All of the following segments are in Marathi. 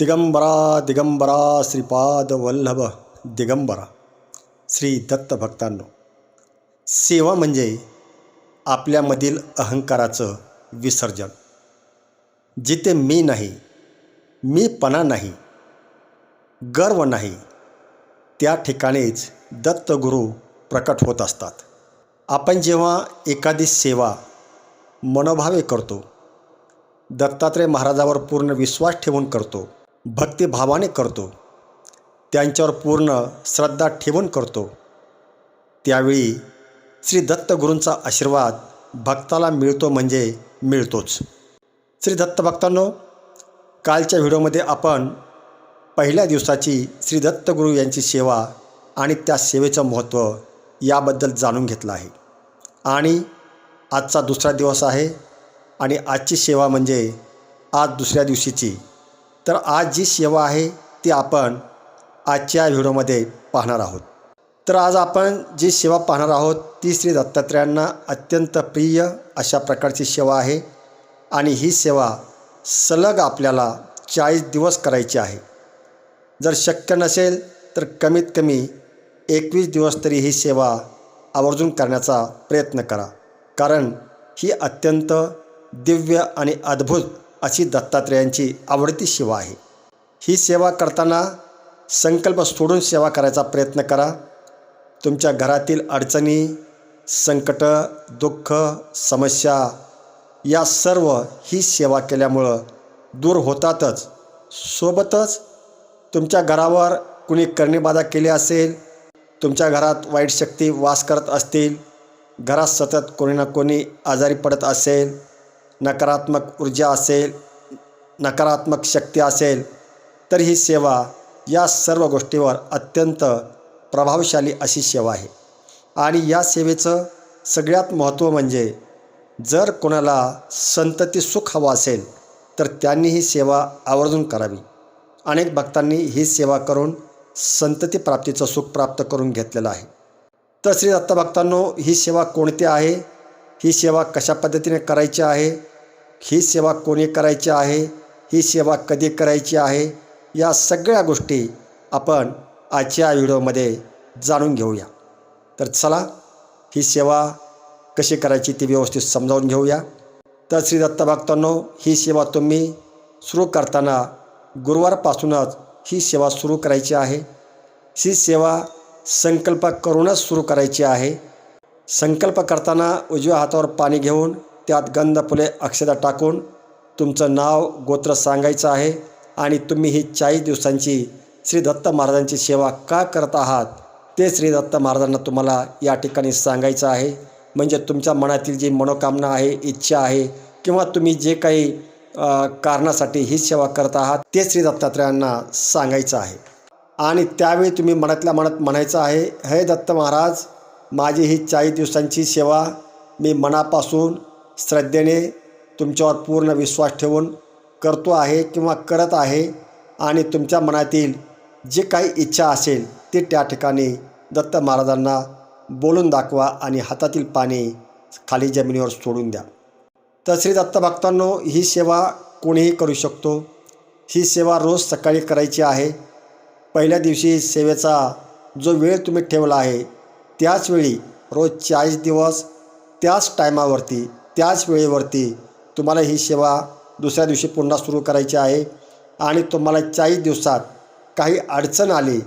दिगंबरा दिगंबरा श्रीपाद वल्लभ दिगंबरा श्री दत्त भक्तांनो. सेवा म्हणजे आपल्यामधील अहंकाराचं विसर्जन. जिथे मी नाही मीपणा नाही गर्व नाही त्या ठिकाणीच दत्तगुरू प्रकट होत असतात. आपण जेव्हा एखादी सेवा मनोभावे करतो दत्तात्रय महाराजावर पूर्ण विश्वास ठेवून करतो भक्तिभावाने करतो. त्यांच्यावर पूर्ण श्रद्धा ठेवून करतो. त्यावेळी श्री दत्तगुरूंचा आशीर्वाद भक्ताला मिळतो म्हणजे मिळतोच. श्री दत्त भक्तांनो कालच्या व्हिडिओमध्ये आपण पहिल्या दिवसाची श्री दत्तगुरू यांची सेवा आणि त्या सेवेचं महत्त्व याबद्दल जाणून घेतलं आहे. आणि आजचा दुसरा दिवस आहे आणि आजची सेवा म्हणजे आज दुसऱ्या दिवशीची तर आज जी सेवा आहे ती आपण आजच्या व्हिडिओमध्ये पाहणार आहोत. तर आज आपण जी सेवा पाहणार आहोत ती श्री दत्तात्रयांना अत्यंत प्रिय अशा प्रकारची सेवा आहे आणि ही सेवा सलग आपल्याला चाळीस दिवस करायची आहे. जर शक्य नसेल तर कमीत कमी एकवीस दिवस तरी ही सेवा आवर्जून करण्याचा प्रयत्न करा. कारण ही अत्यंत दिव्य आणि अद्भुत अशी दत्तात्रेयांची आवडती सेवा आहे. ही सेवा करताना संकल्प सोडून सेवा करायचा प्रयत्न करा. तुमच्या घरातील अडचणी संकट दुःख समस्या या सर्व ही सेवा केल्यामुळं दूर होतातच. सोबतच तुमच्या घरावर कुणी करणीबाधा केली असेल तुमच्या घरात वाईट शक्ती वास करत असतील घरात सतत कोणी ना कोणी आजारी पडत असेल नकारात्मक ऊर्जा असेल नकारात्मक शक्ती असेल तर ही सेवा या सर्व गोष्टीवर अत्यंत प्रभावशाली अशी सेवा आहे. आणि या सेवेचं सगळ्यात महत्त्व म्हणजे जर कोणाला संतती सुख हवं असेल तर त्यांनी ही सेवा आवर्जून करावी. अनेक भक्तांनी ही सेवा करून संतती प्राप्तीचं सुख प्राप्त करून घेतलेलं आहे. तर श्री दत्तभक्तांनो ही सेवा कोणती आहे? ही सेवा कशा पद्धतीने करायची आहे? ही सेवा कोणी करायची आहे? ही सेवा कधी करायची आहे? या सगळ्या गोष्टी आपण आजच्या व्हिडिओमध्ये जाणून घेऊया. तर चला ही सेवा कशी करायची ती व्यवस्थित समजावून घेऊया. तर श्री दत्तभक्तांनो ही सेवा तुम्ही सुरू करताना गुरुवारपासूनच ही सेवा सुरू करायची आहे. ही सेवा संकल्प करूनच सुरू करायची आहे. संकल्प करताना उजव्या हातावर पाणी घेऊन त्यात गंध फुले अक्षता टाकून तुमचं नाव गोत्र सांगायचं आहे आणि तुम्ही ही चाळीस दिवसांची श्री दत्त महाराजांची सेवा का करत आहात ते श्री दत्त महाराजांना तुम्हाला या ठिकाणी सांगायचं आहे. म्हणजे तुमच्या मनातील जी मनोकामना आहे इच्छा आहे किंवा तुम्ही जे काही कारणासाठी ही सेवा करत आहात ते श्री दत्तात्रयांना सांगायचं आहे. आणि त्यावेळी तुम्ही मनातल्या मनात म्हणायचं आहे हे दत्त महाराज माझी ही चाळीस दिवसांची सेवा मी मनापासून श्रद्धेने तुमच्यावर पूर्ण विश्वास ठेवून करतो आहे किंवा करत आहे आणि तुमच्या मनातील जे काही इच्छा असेल ते त्या ठिकाणी दत्त महाराजांना बोलून दाखवा आणि हातातील पाणी खाली जमिनीवर सोडून द्या. तर श्री दत्त भक्तांनो ही सेवा कोणीही करू शकतो. ही सेवा रोज सकाळी करायची आहे. पहिल्या दिवशी सेवेचा जो वेळ तुम्ही ठेवला आहे त्याचवेळी रोज चाळीस दिवस त्याच टायमावरती त्याच वेळेवरती तुम्हाला ही सेवा दुसऱ्या दिवशी पुन्हा सुरू करायची आहे. आणि तुम्हाला चाळीस दिवसात काही अडचण आली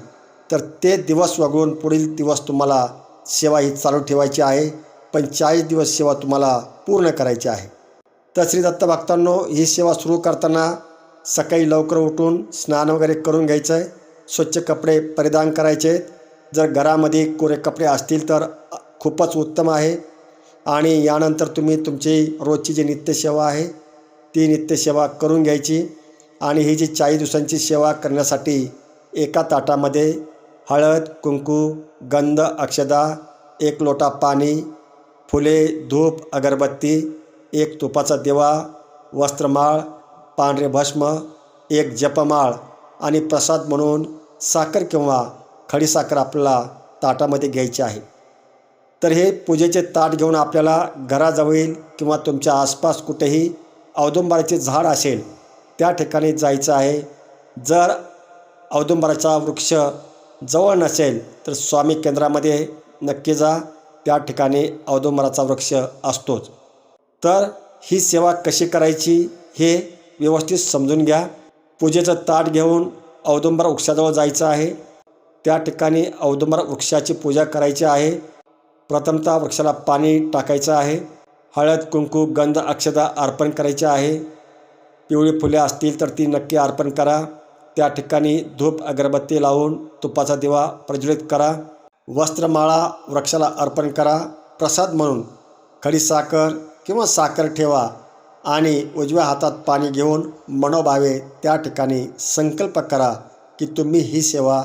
तर ते दिवस वगळून पुढील दिवस तुम्हाला सेवा ही चालू ठेवायची आहे. पण चाळीस दिवस सेवा तुम्हाला पूर्ण करायची आहे. तर श्री दत्त भक्तांनो ही सेवा सुरू करताना सकाळी लवकर उठून स्नान वगैरे करून घ्यायचं आहे स्वच्छ कपडे परिधान करायचे. जर घरामध्ये कोरे कपडे असतील तर खूपच उत्तम आहे. आणि यानंतर तुम्ही तुमची रोजची जी नित्यसेवा आहे ती नित्यसेवा करून घ्यायची. आणि ही जी चाळीस दिवसांची सेवा करण्यासाठी एका ताटामध्ये हळद कुंकू गंध अक्षदा एक लोटा पाणी फुले धूप अगरबत्ती एक तुपाचा दिवा वस्त्रमाळ पांढरे भस्म एक जपमाळ आणि प्रसाद म्हणून साखर किंवा खडीसाखर आपल्याला ताटामध्ये घ्यायची आहे. तर हे पूजेचे ताट घेऊन आपल्याला घराजवळील किंवा तुमच्या आसपास कुठेही औदुंबराचे झाड असेल त्या ठिकाणी जायचं आहे. जर औदुंबराचा वृक्ष जवळ नसेल तर स्वामी केंद्रामध्ये नक्की जा. त्या ठिकाणी औदुंबराचा वृक्ष असतोच. तर ही सेवा कशी करायची हे व्यवस्थित समजून घ्या. पूजेचं ताट घेऊन औदुंबर वृक्षाजवळ जायचं आहे. त्या ठिकाणी औदुंबर वृक्षाची पूजा करायची आहे. प्रथमतः वृक्षाला पाणी टाकायचं आहे. हळद कुंकू गंध अक्षता अर्पण करायचे आहे. पिवळी फुले असतील तर ती नक्की अर्पण करा. त्या ठिकाणी धूप अगरबत्ती लावून तुपाचा दिवा प्रज्वलित करा. वस्त्रमाळा वृक्षाला अर्पण करा. प्रसाद म्हणून खडी साखर किंवा साखर ठेवा आणि उजव्या हातात पाणी घेऊन मनोभावे त्या ठिकाणी संकल्प करा की तुम्ही ही सेवा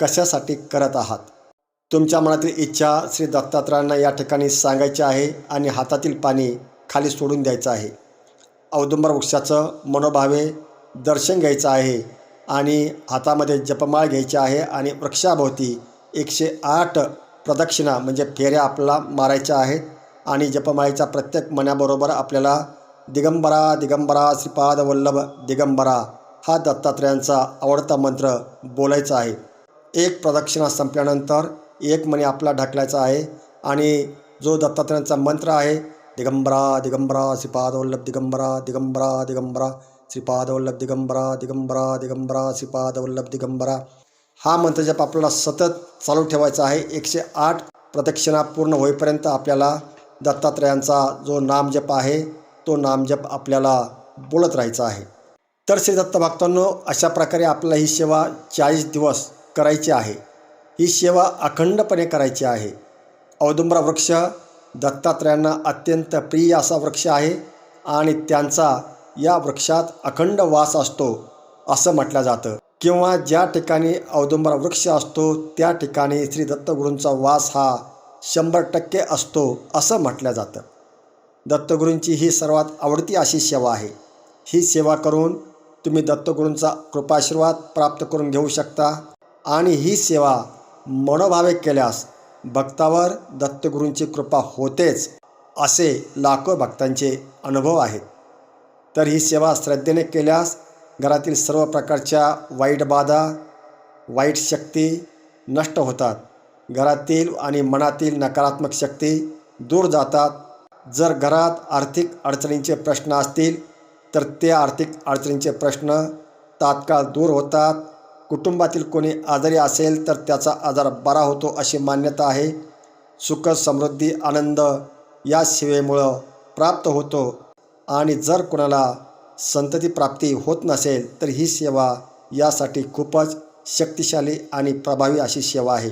कशासाठी करत आहात. तुमच्या मनातील इच्छा श्री दत्तात्रयांना या ठिकाणी सांगायची आहे आणि हातातील पाणी खाली सोडून द्यायचं आहे. औदुंबर वृक्षाचं मनोभावे दर्शन घ्यायचं आहे आणि हातामध्ये जपमाळ घ्यायची आहे आणि वृक्षाभोवती एकशे आठ प्रदक्षिणा म्हणजे फेऱ्या आपल्याला मारायच्या आहेत आणि जपमाळीचा प्रत्येक मण्याबरोबर आपल्याला दिगंबरा दिगंबरा श्रीपाद वल्लभ दिगंबरा हा दत्तात्रयांचा आवडता मंत्र बोलायचा आहे. एक प्रदक्षिणा संपल्यानंतर एक मणी आपला ढकलायचा आहे. आणि जो दत्तात्रयांचा मंत्र आहे दिगंबरा दिगंबरा श्रीपाद वल्लभ दिगंबरा दिगंबरा दिगंबरा श्रीपाद वल्लभ दिगंबरा दिगंबरा दिगंबरा श्रीपाद वल्लभ दिगंबरा हा मंत्र जप आपल्याला सतत चालू ठेवायचा आहे. एकशे आठ प्रदक्षिणा पूर्ण होईपर्यंत आपल्याला दत्तात्रयांचा जो नामजप आहे तो नामजप आपल्याला बोलत राहायचा आहे. तर श्री दत्त भक्तांनो अशा प्रकारे आपल्याला ही सेवा चाळीस दिवस करायची आहे. ही सेवा अखंडपणे करायची आहे. औदुंबरा वृक्ष दत्तात्रयांना अत्यंत प्रिय असा वृक्ष आहे आणि त्यांचा या वृक्षात अखंड वास असतो असं म्हटलं जातं. किंवा ज्या ठिकाणी औदुंबरा वृक्ष असतो त्या ठिकाणी श्री दत्तगुरूंचा वास हा शंभर टक्के असतो असं म्हटलं जातं. दत्तगुरूंची ही सर्वात आवडती अशी सेवा आहे. ही सेवा करून तुम्ही दत्तगुरूंचा कृपाशीर्वाद प्राप्त करून घेऊ शकता आणि ही सेवा मनोभावे केल्यास भक्तावर दत्तगुरूंची कृपा होतेच असे लाखो भक्तांचे अनुभव आहेत. तर ही सेवा श्रद्धेने केल्यास घरातील सर्व प्रकारच्या वाईट बाधा वाईट शक्ती नष्ट होतात. घरातील आणि मनातील नकारात्मक शक्ती दूर जातात. जर घरात आर्थिक अडचणींचे प्रश्न असतील तर ते आर्थिक अडचणींचे प्रश्न तात्काळ दूर होतात. कुटुंबातील कोणी आजारी असेल तर त्याचा आजार बरा होतो अशी मान्यता आहे. सुख समृद्धी आनंद या सेवेमुळं प्राप्त होतो. आणि जर कोणाला संतती प्राप्ती होत नसेल तर ही सेवा यासाठी खूपच शक्तिशाली आणि प्रभावी अशी सेवा आहे.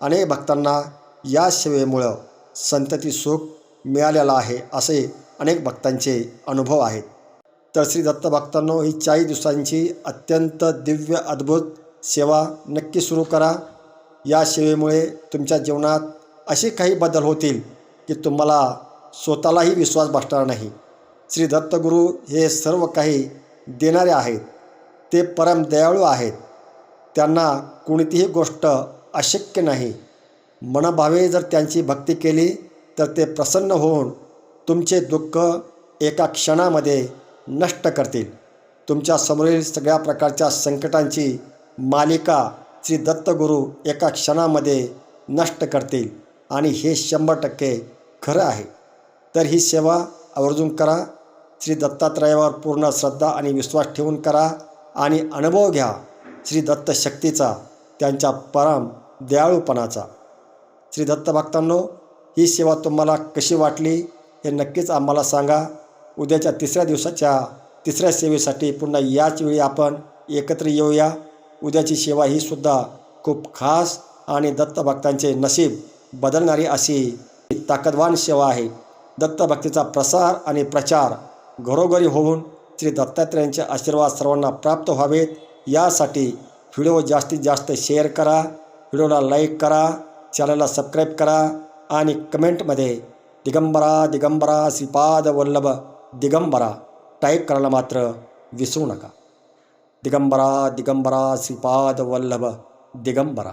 अनेक भक्तांना या सेवेमुळं संतती सुख मिळालेलं आहे असे अनेक भक्तांचे अनुभव आहेत. तर श्री दत्त भक्तांनो ही चाळीस दिवसांची अत्यंत दिव्य अद्भुत सेवा नक्की सुरू करा. या सेवेमुळे तुमच्या जीवनात असे काही बदल होतील की तुम्हाला स्वतःलाही विश्वास बसणार नाही. श्री दत्तगुरू हे सर्व काही देणारे आहेत. ते परम दयाळू आहेत. त्यांना कोणतीही गोष्ट अशक्य नाही. मनभावे जर त्यांची भक्ती केली तर ते प्रसन्न होऊन तुमचे दुःख एका क्षणामध्ये नष्ट करतील. तुमच्या समोरील सगळ्या प्रकारच्या संकटांची मालिका श्री दत्तगुरू एका क्षणामध्ये नष्ट करतील आणि हे शंभर टक्के खरं आहे. तर ही सेवा आवर्जून करा. श्री दत्तात्रयावर पूर्ण श्रद्धा आणि विश्वास ठेवून करा आणि अनुभव घ्या श्री दत्त शक्तीचा त्यांच्या परम दयाळूपणाचा. श्री दत्त भक्तांनो ही सेवा तुम्हाला कशी वाटली हे नक्कीच आम्हाला सांगा. उद्याच्या तिसऱ्या दिवसाच्या तिसऱ्या सेवेसाठी पुन्हा याच वेळी आपण एकत्र येऊया. उद्याची सेवा ही सुद्धा खूप खास आणि दत्तभक्तांचे नशीब बदलणारी अशी ताकदवान सेवा आहे. दत्तभक्तीचा प्रसार आणि प्रचार घरोघरी होऊन श्री दत्तात्रेयांचे आशीर्वाद सर्वांना प्राप्त व्हावेत. यासाठी व्हिडिओ जास्तीत जास्त शेअर करा व्हिडिओला लाईक करा चॅनलला सबस्क्राईब करा आणि कमेंटमध्ये दिगंबरा दिगंबरा श्रीपाद वल्लभ दिगंबरा टाईप करायला मात्र विसरू नका. दिगंबरा दिगंबरा श्रीपाद वल्लभ दिगंबरा.